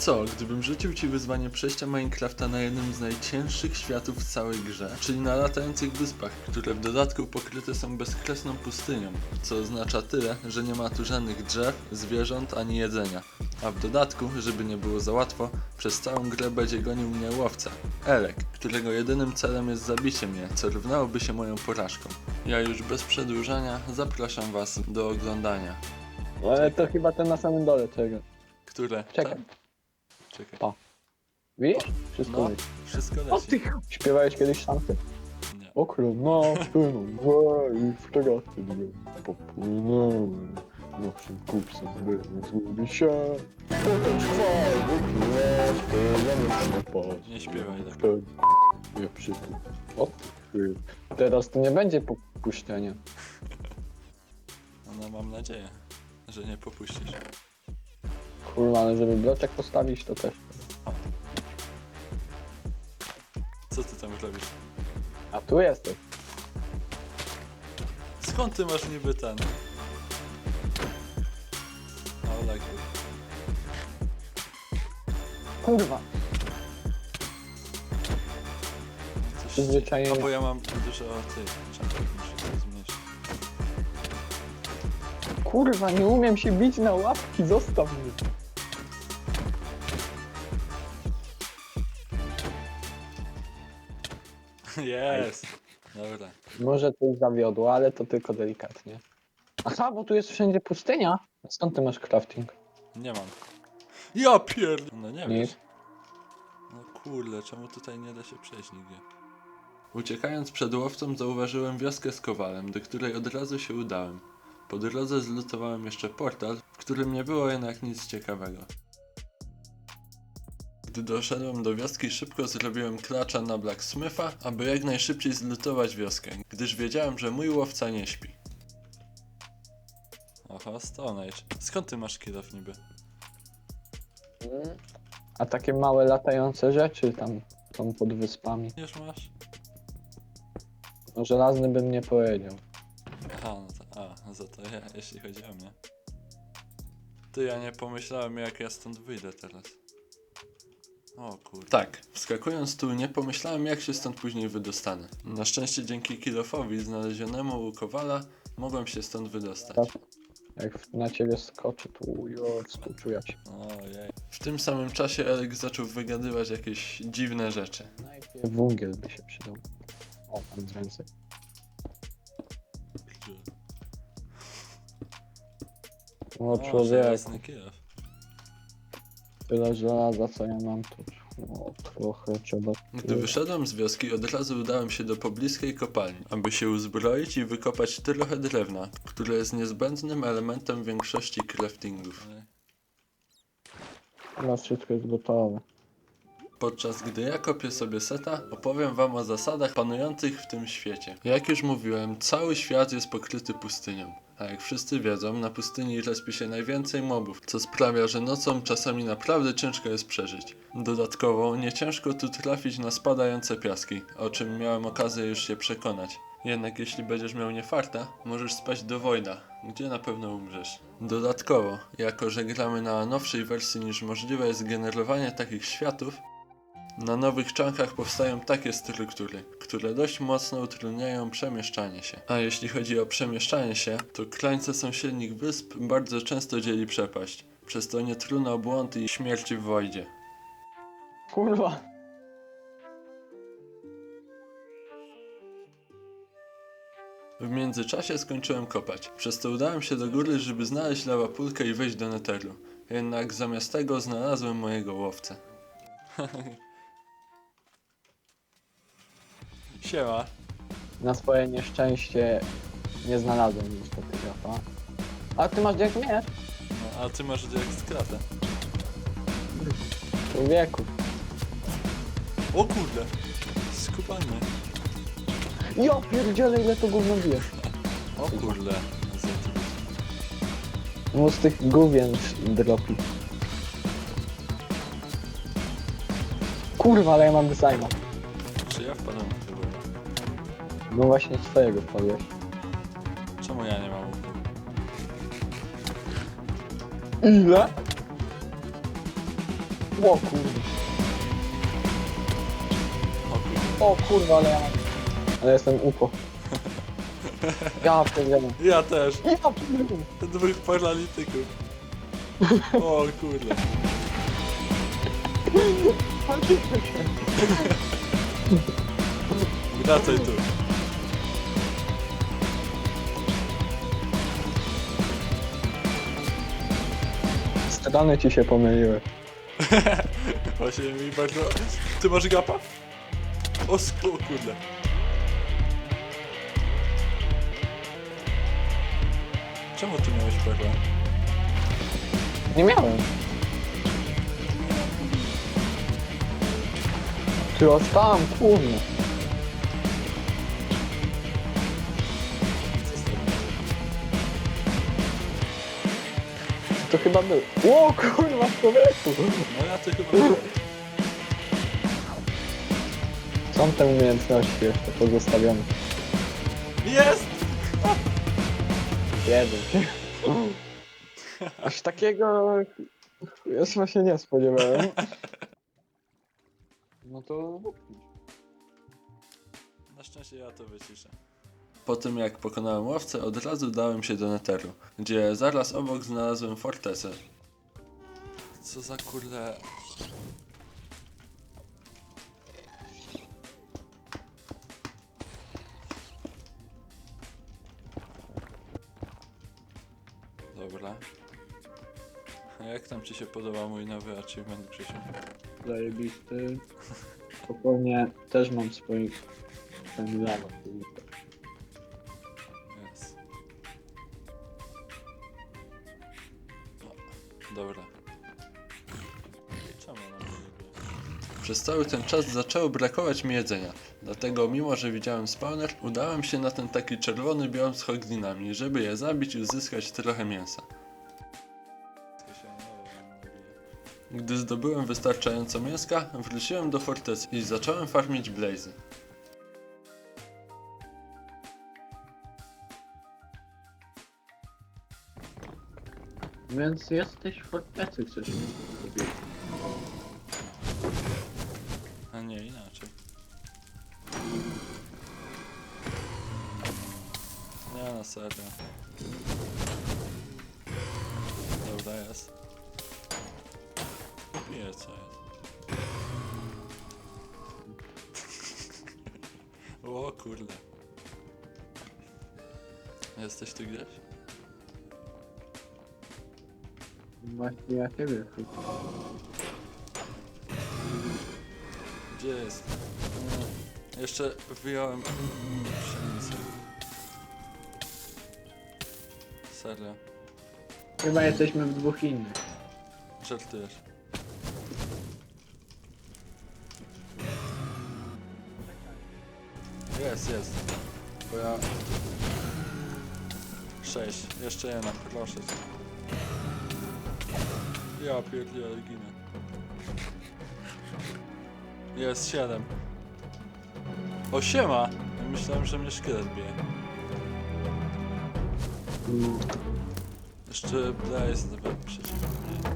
Co, gdybym rzucił ci wyzwanie przejścia Minecrafta na jednym z najcięższych światów w całej grze, czyli na latających wyspach, które w dodatku pokryte są bezkresną pustynią, co oznacza tyle, że nie ma tu żadnych drzew, zwierząt ani jedzenia. A w dodatku, żeby nie było za łatwo, przez całą grę będzie gonił mnie łowca, Elek, którego jedynym celem jest zabicie mnie, co równałoby się moją porażką. Ja już bez przedłużania zapraszam was do oglądania. Ale to chyba ten na samym dole czego. Które? Czekaj. Czekaj. Pa. Widzisz? Wszystko No, leci. wszystko O leci. ty! Śpiewałeś kiedyś szanty? Nie. Okrona płyną i w fregaty dwie popłynąłem. Naszym kupcem byłem zgubi się. Potem chwały królewskie, zamierzchne pas. Nie śpiewaj tak. Wtedy nie przytu. O ty. Teraz to nie będzie popuszczenia. No mam nadzieję, że nie popuścisz. Kurwa, żeby bloczek postawić to też. Co ty tam robisz? A tu jesteś. Skąd ty masz niby ten? O, tak. Kurwa. Coś... Przyzwyczajenie. A bo ja mam dużo czapek, muszę to zmniejszyć. Kurwa, nie umiem się bić na łapki, zostaw mnie. Jest! Dobra. Może coś zawiodło, ale to tylko delikatnie. Aha, bo tu jest wszędzie pustynia. Skąd ty masz crafting? Nie mam. Ja pierd... No nie Nic. wiesz. No kurde, czemu tutaj nie da się przejść nigdzie? Uciekając przed łowcą zauważyłem wioskę z kowalem, do której od razu się udałem. Po drodze zlutowałem jeszcze portal, w którym nie było jednak nic ciekawego. Gdy doszedłem do wioski, szybko zrobiłem klacza na Blacksmitha, aby jak najszybciej zlutować wioskę, gdyż wiedziałem, że mój łowca nie śpi. Oho, Stone Age. Skąd ty masz kilof niby? A takie małe latające rzeczy tam są pod wyspami. Już masz? No żelazny bym nie powiedział. Aha, no to, a, no za to ja, jeśli chodzi o mnie. Ty, ja nie pomyślałem jak ja stąd wyjdę teraz. O kurde. Tak, wskakując tu nie pomyślałem jak się stąd później wydostanę. Na szczęście dzięki kilofowi znalezionemu u Kowala mogłem się stąd wydostać. Tak. Jak na ciebie skoczy, to jo, skoczył ja cię. Ojej. W tym samym czasie Elek zaczął wygadywać jakieś dziwne rzeczy. Najpierw węgiel by się przydał. O, tam z ręce. O O, człowiek, żelazny kilof. Tyle żelaza co ja mam tu. Trochę trzeba... Gdy wyszedłem z wioski, od razu udałem się do pobliskiej kopalni, aby się uzbroić i wykopać trochę drewna, które jest niezbędnym elementem większości craftingów. Chyba wszystko jest gotowe. Podczas gdy ja kopię sobie seta, opowiem wam o zasadach panujących w tym świecie. Jak już mówiłem, cały świat jest pokryty pustynią. A jak wszyscy wiedzą, na pustyni respi się najwięcej mobów, co sprawia, że nocą czasami naprawdę ciężko jest przeżyć. Dodatkowo, nie ciężko tu trafić na spadające piaski, o czym miałem okazję już się przekonać. Jednak jeśli będziesz miał niefarta, możesz spaść do Wojda, gdzie na pewno umrzesz. Dodatkowo, jako że gramy na nowszej wersji niż możliwe jest generowanie takich światów, na nowych czankach powstają takie struktury, które dość mocno utrudniają przemieszczanie się. A jeśli chodzi o przemieszczanie się, to krańce sąsiednich wysp bardzo często dzieli przepaść. Przez to nie trudno błąd i śmierci w wojdzie. Kurwa! W międzyczasie skończyłem kopać. Przez to udałem się do góry, żeby znaleźć lawapulkę i wejść do neteru. Jednak zamiast tego znalazłem mojego łowcę. Siema. Na swoje nieszczęście nie znalazłem niestety grapa. A ty masz jak miecz? No, a ty masz jak skratę. Człowieku. O kurde! Skupanie. Ja pierdzielę ile to gówno bije. O kurde. No z tych gówien dropi. Kurwa, ale ja mam designa. Czy ja wpadłem w chyba? No właśnie swojego powiesz. Czemu ja nie mam? Ile? O kurwa. O kurde. O kurwa, ale ja. Ale jestem upo. Ja pierdzielę. Ja też. Ja pierdzielę. Dwóch paralityków. O kurde. Wracaj tu. Strony ci się pomyliły. Właśnie mi bardzo... Ty masz gapa? O, o kurde. Czemu ty miałeś perła? Nie miałem. Ty ostałem, kurwa. To chyba był. O kurwa, w człowieku. No ja to chyba... Są te umiejętności jeszcze pozostawione. Jest! Jeden. Aż takiego jeszcze się nie spodziewałem. No to... Na szczęście ja to wyciszę. Po tym jak pokonałem łowcę, od razu dałem się do Netheru, gdzie zaraz obok znalazłem fortecę. Co za kurde... Dobra. A jak tam ci się podoba mój nowy achievement, Grzesiu? Zajebisty. Spokojnie, też mam swoich kandydatów. Cały ten czas zaczęło brakować mi jedzenia. Dlatego, mimo że widziałem spawner, udałem się na ten taki czerwony biom z hoglinami, żeby je zabić i uzyskać trochę mięsa. Gdy zdobyłem wystarczająco mięska, wróciłem do fortecy i zacząłem farmić blazy. Więc jesteś w fortecy, chcesz Na serio. Dobra, jest. Nie, co jest. o kurde. Jesteś tu gdzieś? Właśnie ja ciebie szukam. Gdzie jest? Nie. Jeszcze wyjąłem pszenicę. Serio. Chyba jesteśmy w dwóch innych. Żartujesz. Jest, jest. Bo ja... Sześć. Jeszcze jedna, proszę cię. Ja pierdzielę, ginę. Jest siedem. O, siema! Myślałem, że mnie szkielet bije. Jeszcze Blaze nawet przeciwko mnie.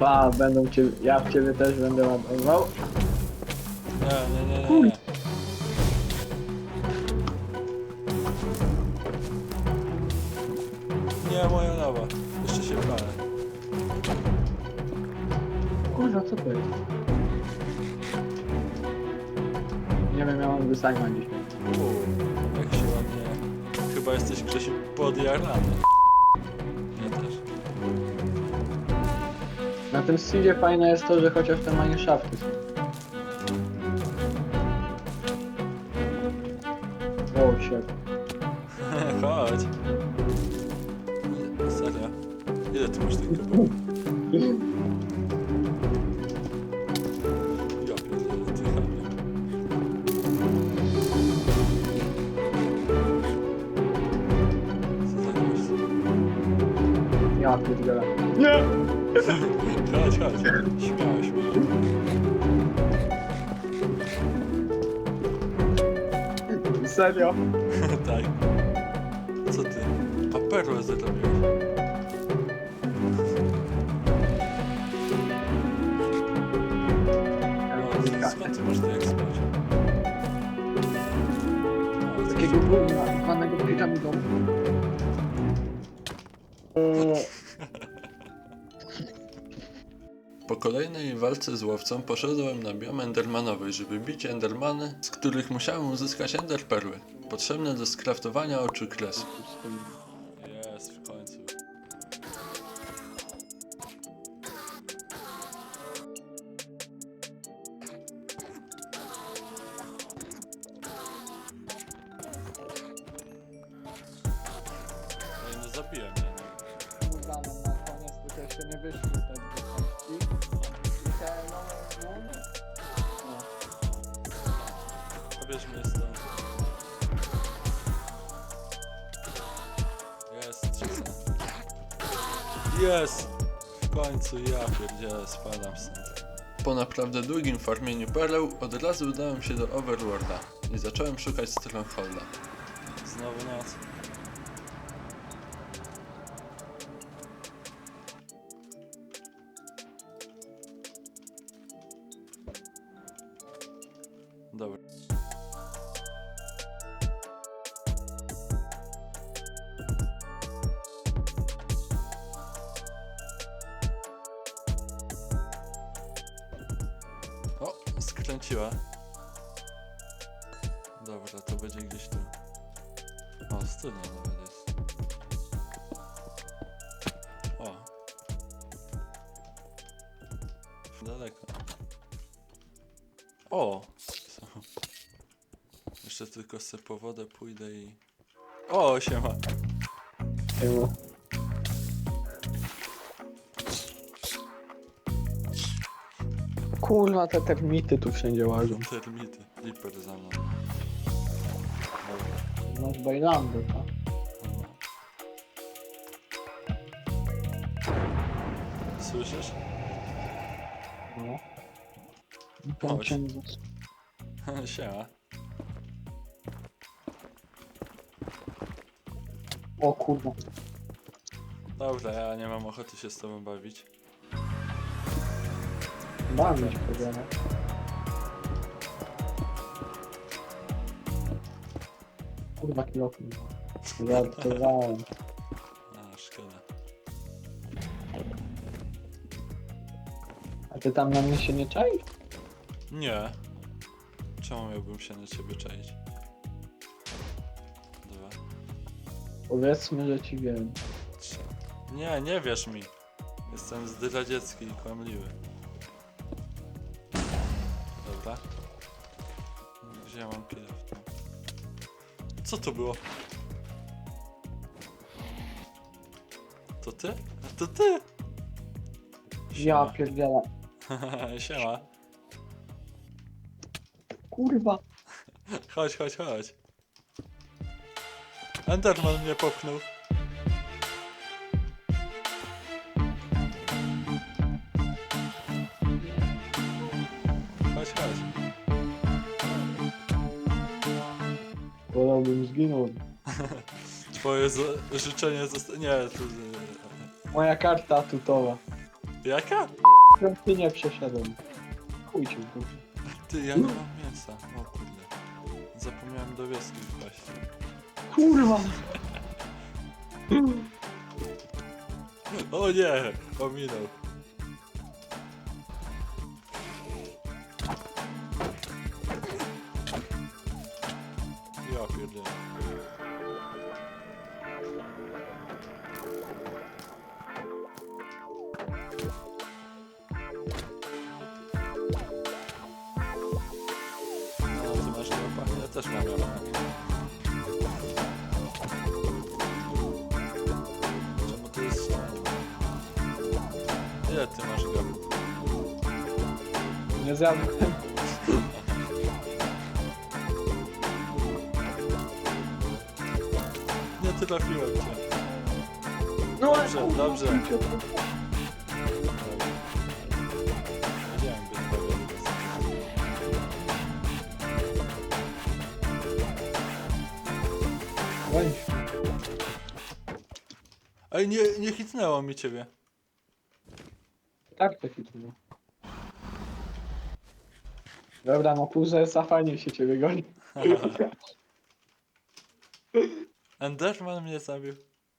Ba, będą cię, ja w ciebie też będę ładował. Nie, nie, nie, nie. nie. Nie, moja lawa. Jeszcze się palę. Kurwa, co to jest? Nie wiem, ja mam wysajma dzisiaj. Uuu, jak się ładnie... Chyba jesteś Grzesiu podjarany. Ja też. Na tym seedzie fajne jest to, że chociaż te mineshafty są. serio? tak. Co ty? Paperle zrobiłeś. No, skąd ty masz te ekspercie? Takiego gówna. Kolejnej walce z łowcą poszedłem na biom endermanowy, żeby bić endermany, z których musiałem uzyskać enderperły, potrzebne do skraftowania oczu kresu. Jest, w końcu. Ej, no zabiłem mnie. No na koniec tylko jeszcze nie wyszły te Jest! W końcu ja pierdzielę, spadam stąd. Po naprawdę długim farmieniu pereł od razu udałem się do Overworlda i zacząłem szukać Strongholda. Znowu noc. Skręciła. Dobra, to będzie gdzieś tu. O, studnia nawet jest. O. Daleko. O! Co? Jeszcze tylko se po wodę pójdę i... O, siema! Siema. Kurwa, te termity tu wszędzie łażą. Termity. Liper za mną. Dobra. Masz bajlandy? No. Słyszysz? No. Chodź. Księdzu. Siema. O kurwa. Dobra, ja nie mam ochoty się z tobą bawić. Bawić powiedziane. Kurwa kilofon. Żartowałem. A, szkoda. A ty tam na mnie się nie czaisz? Nie. Czemu miałbym się na ciebie czaić? Dwa. Powiedzmy, że ci wiem. Trzy. Nie, nie wierz mi. Jestem zdradziecki i kłamliwy. Ja mam tym? Co to było? To ty? To ty! Ja pierdzielę. Siema. Kurwa. Chodź, chodź, chodź. Enderman mnie popchnął. Wolałbym zginąć. Twoje z- życzenie zostanie... Nie, to... Moja karta tutowa. Jaka? Ty nie przeszedłem. Chuj ci w dupę. Ty, ja nie mam mięsa. O kurde. Zapomniałem do wioski wpaść. Kurwa. O nie! Ominął. Też mam. Czemu to jest? Ile ty masz go? Nie zjadłem. Nie trafiłem cię. No Dobrze, dobrze. Ej, nie, nie hitnęło mi ciebie. Tak, to hitnęło. Dobra, no pół za fajnie się ciebie goni. Enderman mnie zabił.